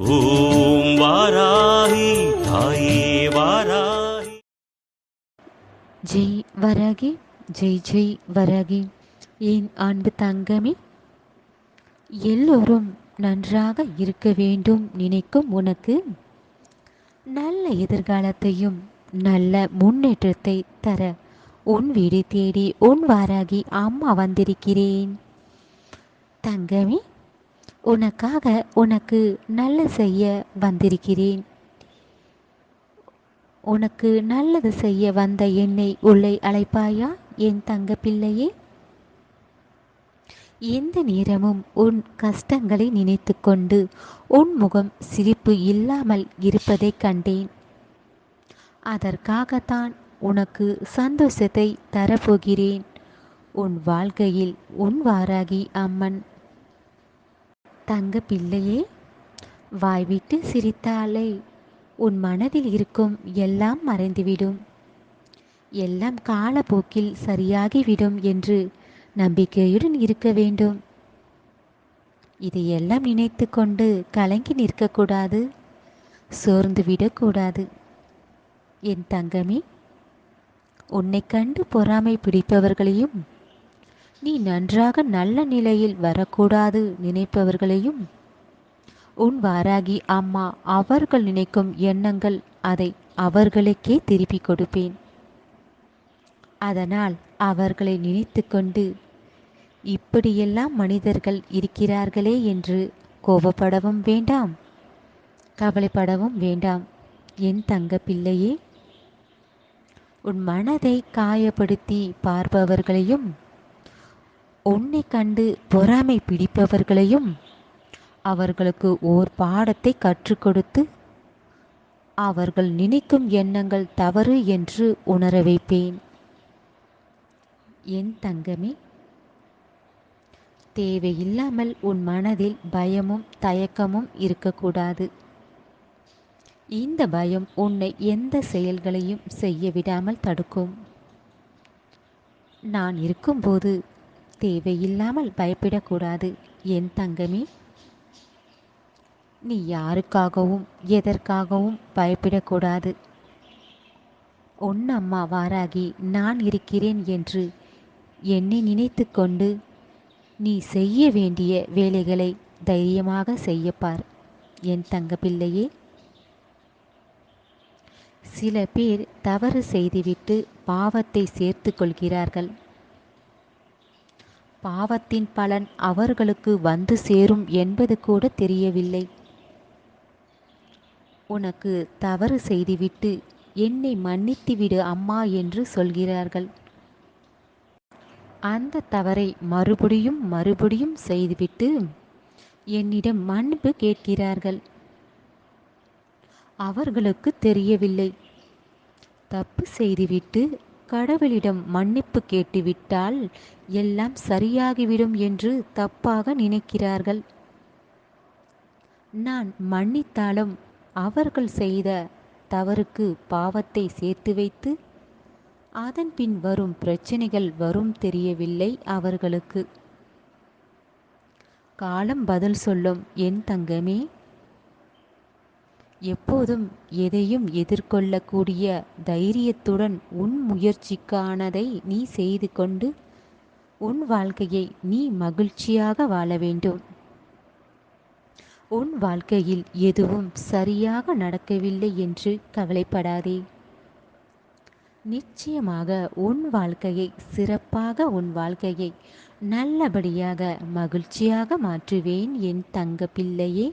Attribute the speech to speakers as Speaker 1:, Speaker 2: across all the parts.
Speaker 1: ஓம் வாராகி தாயே வாராகி.
Speaker 2: ஜெய் வராகி ஜெய் ஜெய் வராகி. என் அன்பு தங்கமே? எல்லோரும் நன்றாக இருக்க வேண்டும் நினைக்கும் உனக்கு. நல்ல எதிர்காலத்தையும் நல்ல முன்னேற்றத்தை தர உன் வீடு தேடி உன் வாராகி அம்மா வந்திருக்கிறேன். தங்கமே உனக்காக உனக்கு நல்ல செய்ய வந்திருக்கிறேன். உனக்கு நல்லது செய்ய வந்த என்னை உள்ளே அழைப்பாயா என் தங்க பிள்ளையே? எந்த நேரமும் உன் கஷ்டங்களை நினைத்து கொண்டு உன் முகம் சிரிப்பு இல்லாமல் இருப்பதைக் கண்டேன். அதற்காகத்தான் உனக்கு சந்தோஷத்தை தரப்போகிறேன். உன் வாழ்க்கையில் உன் வாராகி அம்மன் தங்க பிள்ளையே வாய்விட்டு சிரித்தாலே உன் மனதில் இருக்கும் எல்லாம் மறைந்துவிடும். எல்லாம் காலப்போக்கில் சரியாகிவிடும் என்று நம்பிக்கையுடன் இருக்க வேண்டும். இதையெல்லாம் நினைத்து கொண்டு கலங்கி நிற்கக்கூடாது சோர்ந்து விடக்கூடாது. என் தங்கமே உன்னை கண்டு பொறாமை பிடிப்பவர்களையும் நீ நன்றாக நல்ல நிலையில் வரக்கூடாது நினைப்பவர்களையும் உன் வாராகி அம்மா அவர்கள் நினைக்கும் எண்ணங்கள் அதை அவர்களுக்கே திருப்பி கொடுப்பேன். அதனால் அவர்களை நினைத்து கொண்டு இப்படியெல்லாம் மனிதர்கள் இருக்கிறார்களே என்று கோபப்படவும் வேண்டாம் கவலைப்படவும் வேண்டாம். என் தங்க பிள்ளையே உன் மனதை காயப்படுத்தி பார்ப்பவர்களையும் உன்னை கண்டு பொறாமை பிடிப்பவர்களையும் அவர்களுக்கு ஓர் பாடத்தை கற்றுக் கொடுத்து அவர்கள் நினைக்கும் எண்ணங்கள் தவறு என்று உணர வைப்பேன். என் தங்கமே தேவையில்லாமல் உன் மனதில் பயமும் தயக்கமும் இருக்கக்கூடாது. இந்த பயம் உன்னை எந்த செயல்களையும் செய்ய விடாமல் தடுக்கும். நான் இருக்கும்போது தேவையில்லாமல் பயப்படக்கூடாது. என் தங்கமே. நீ யாருக்காகவும் எதற்காகவும் பயப்படக்கூடாது. உன் அம்மா வாராகி நான் இருக்கிறேன் என்று என்னை நினைத்து கொண்டு நீ செய்ய வேண்டிய வேலைகளை தைரியமாக செய்யப்பார். என் தங்க பிள்ளையே சில பேர் தவறு செய்துவிட்டு பாவத்தை சேர்த்து கொள்கிறார்கள். பாவத்தின் பலன் அவர்களுக்கு வந்து சேரும் என்பது கூட தெரியவில்லை. உனக்கு தவறு செய்துவிட்டு என்னை மன்னித்துவிடு அம்மா என்று சொல்கிறார்கள். அந்த தவறை மறுபடியும் மறுபடியும் செய்துவிட்டு என்னிடம் மன்னிப்பு கேட்கிறார்கள். அவர்களுக்கு தெரியவில்லை. தப்பு செய்துவிட்டு கடவுளிடம் மன்னிப்பு கேட்டுவிட்டால் எல்லாம் சரியாகிவிடும் என்று தப்பாக நினைக்கிறார்கள். நான் மன்னித்தாலும் அவர்கள் செய்த தவறுக்கு பாவத்தை சேர்த்து வைத்து அதன் பின் வரும் பிரச்சனைகள் வரும் தெரியவில்லை அவர்களுக்கு. காலம் பதில் சொல்லும் என் தங்கமே எப்போதும் எதையும் எதிர்கொள்ளக்கூடிய தைரியத்துடன் உன் முயற்சிக்கானதை நீ செய்து கொண்டு உன் வாழ்க்கையை நீ மகிழ்ச்சியாக வாழ வேண்டும். உன் வாழ்க்கையில் எதுவும் சரியாக நடக்கவில்லை என்று கவலைப்படாதே. நிச்சயமாக உன் வாழ்க்கையை சிறப்பாக உன் வாழ்க்கையை நல்லபடியாக மகிழ்ச்சியாக மாற்றுவேன் என் தங்க பிள்ளையே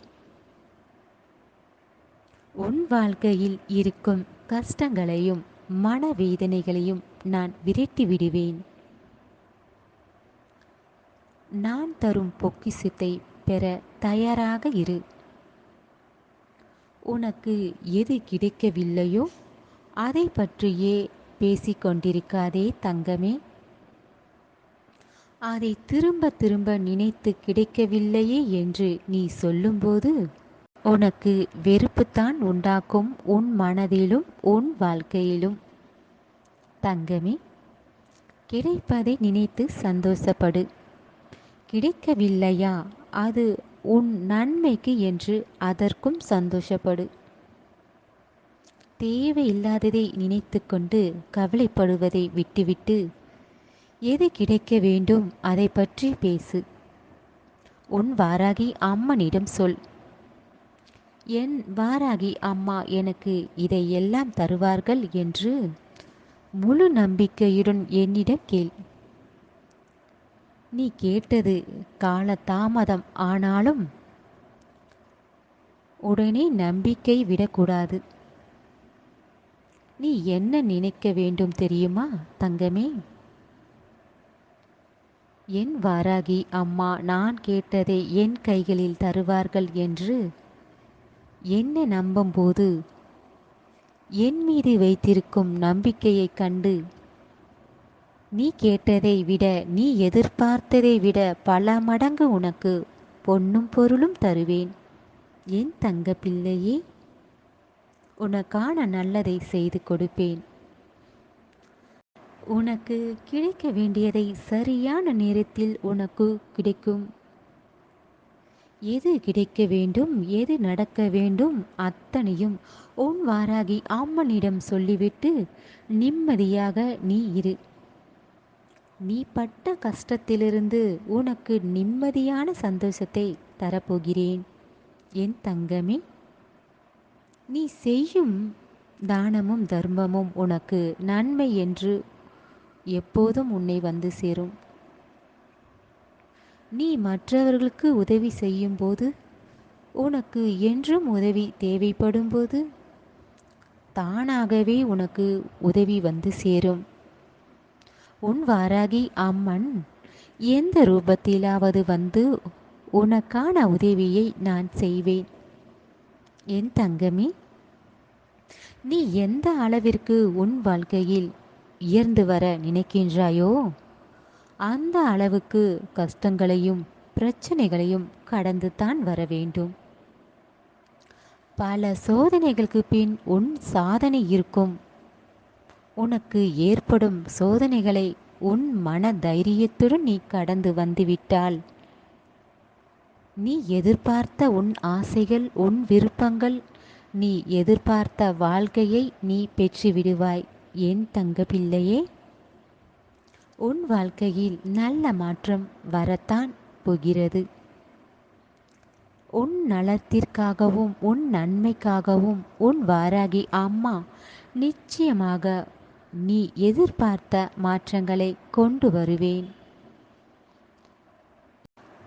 Speaker 2: உன் வாழ்க்கையில் இருக்கும் கஷ்டங்களையும் மனவேதனைகளையும் நான் விரட்டி விடுவேன். நான் தரும் பொக்கிசத்தை பெற தயாராக இரு. உனக்கு எது கிடைக்கவில்லையோ அதை பற்றியே பேசிக்கொண்டிருக்காதே தங்கமே. அதை திரும்ப திரும்ப நினைத்து கிடைக்கவில்லையே என்று நீ சொல்லும்போது உனக்கு வெறுப்புத்தான் உண்டாக்கும் உன் மனதிலும் உன் வாழ்க்கையிலும். தங்கமே கிடைப்பதை நினைத்து சந்தோஷப்படு. கிடைக்கவில்லையா? அது உன் நன்மைக்கு என்று அதற்கும் சந்தோஷப்படு. தேவையில்லாததை நினைத்து கொண்டு கவலைப்படுவதை விட்டுவிட்டு எது கிடைக்க வேண்டும்? அதை பற்றி பேசு. உன் வாராகி அம்மனிடம் சொல். என் வாராகி அம்மா எனக்கு இதையெல்லாம் தருவார்கள் என்று முழு நம்பிக்கையுடன் என்னிடம் கேள். நீ கேட்டது கால தாமதம் ஆனாலும் உடனே நம்பிக்கை விடக்கூடாது. நீ என்ன நினைக்க வேண்டும் தெரியுமா தங்கமே? என் வாராகி அம்மா நான் கேட்டதை என் கைகளில் தருவார்கள் என்று என்ன நம்பும்போது? என் மீது வைத்திருக்கும் நம்பிக்கையைக் கண்டு நீ கேட்டதை விட நீ எதிர்பார்த்ததை விட பல மடங்கு உனக்கு பொன்னும் பொருளும் தருவேன். என் தங்க பிள்ளையே உனக்கான நல்லதை செய்து கொடுப்பேன். உனக்கு கிடைக்க வேண்டியதை சரியான நேரத்தில் உனக்கு கிடைக்கும். எது கிடைக்க வேண்டும் எது நடக்க வேண்டும் அத்தனையும் உன் வாராகி அம்மனிடம் சொல்லிவிட்டு நிம்மதியாக நீ இரு. நீ பட்ட கஷ்டத்திலிருந்து உனக்கு நிம்மதியான சந்தோஷத்தை தரப்போகிறேன். என் தங்கமே நீ செய்யும் தானமும் தர்மமும் உனக்கு நன்மை என்று எப்போதும் உன்னை வந்து சேரும். நீ மற்றவர்களுக்கு உதவி செய்யும்போது உனக்கு என்றும் உதவி தேவைப்படும்போது தானாகவே உனக்கு உதவி வந்து சேரும். உன் வாராகி அம்மன் எந்த ரூபத்திலாவது வந்து உனக்கான உதவியை நான் செய்வேன். என் தங்கமே நீ எந்த அளவிற்கு உன் வாழ்க்கையில் உயர்ந்து வர நினைக்கின்றாயோ அந்த அளவுக்கு கஷ்டங்களையும் பிரச்சனைகளையும் கடந்து தான் வர வேண்டும். பல சோதனைகளுக்கு பின் உன் சாதனை இருக்கும். உனக்கு ஏற்படும் சோதனைகளை உன் மன தைரியத்துடன் நீ கடந்து வந்துவிட்டால் நீ எதிர்பார்த்த உன் ஆசைகள் உன் விருப்பங்கள் நீ எதிர்பார்த்த வாழ்க்கையை நீ பெற்றுவிடுவாய். என் தங்க பிள்ளையே உன் வாழ்க்கையில் நல்ல மாற்றம் வரத்தான் போகிறது. உன் நலத்திற்காகவும் உன் நன்மைக்காகவும் உன் வாராகி அம்மா நிச்சயமாக நீ எதிர்பார்த்த மாற்றங்களை கொண்டு வருவேன்.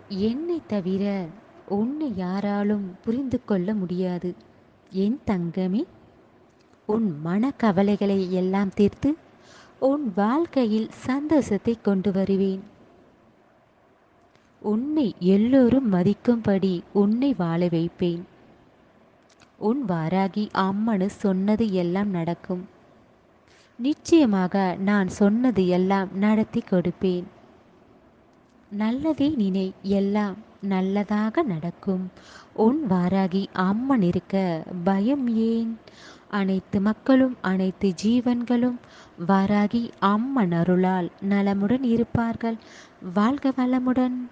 Speaker 2: என்னை தவிர உன்னை யாராலும் புரிந்து கொள்ள முடியாது. என் தங்கமே உன் மனக்கவலைகளை எல்லாம் தீர்த்து உன் வாழ்க்கையில் சந்தோஷத்தை கொண்டு வருவேன். உன்னை எல்லோரும் மதிக்கும்படி உன்னை வாழ வைப்பேன். உன் வாராகி அம்மனு சொன்னது எல்லாம் நடக்கும். நிச்சயமாக நான் சொன்னது எல்லாம் நடத்தி கொடுப்பேன். நல்லதே நினை எல்லாம் நல்லதாக நடக்கும். உன் வாராகி அம்மன் இருக்க பயம் ஏன்? அனைத்து மக்களும் அனைத்து ஜீவன்களும் வாராகி அம்மன் அருளால் நலமுடன் இருப்பார்கள். வாழ்க வளமுடன்.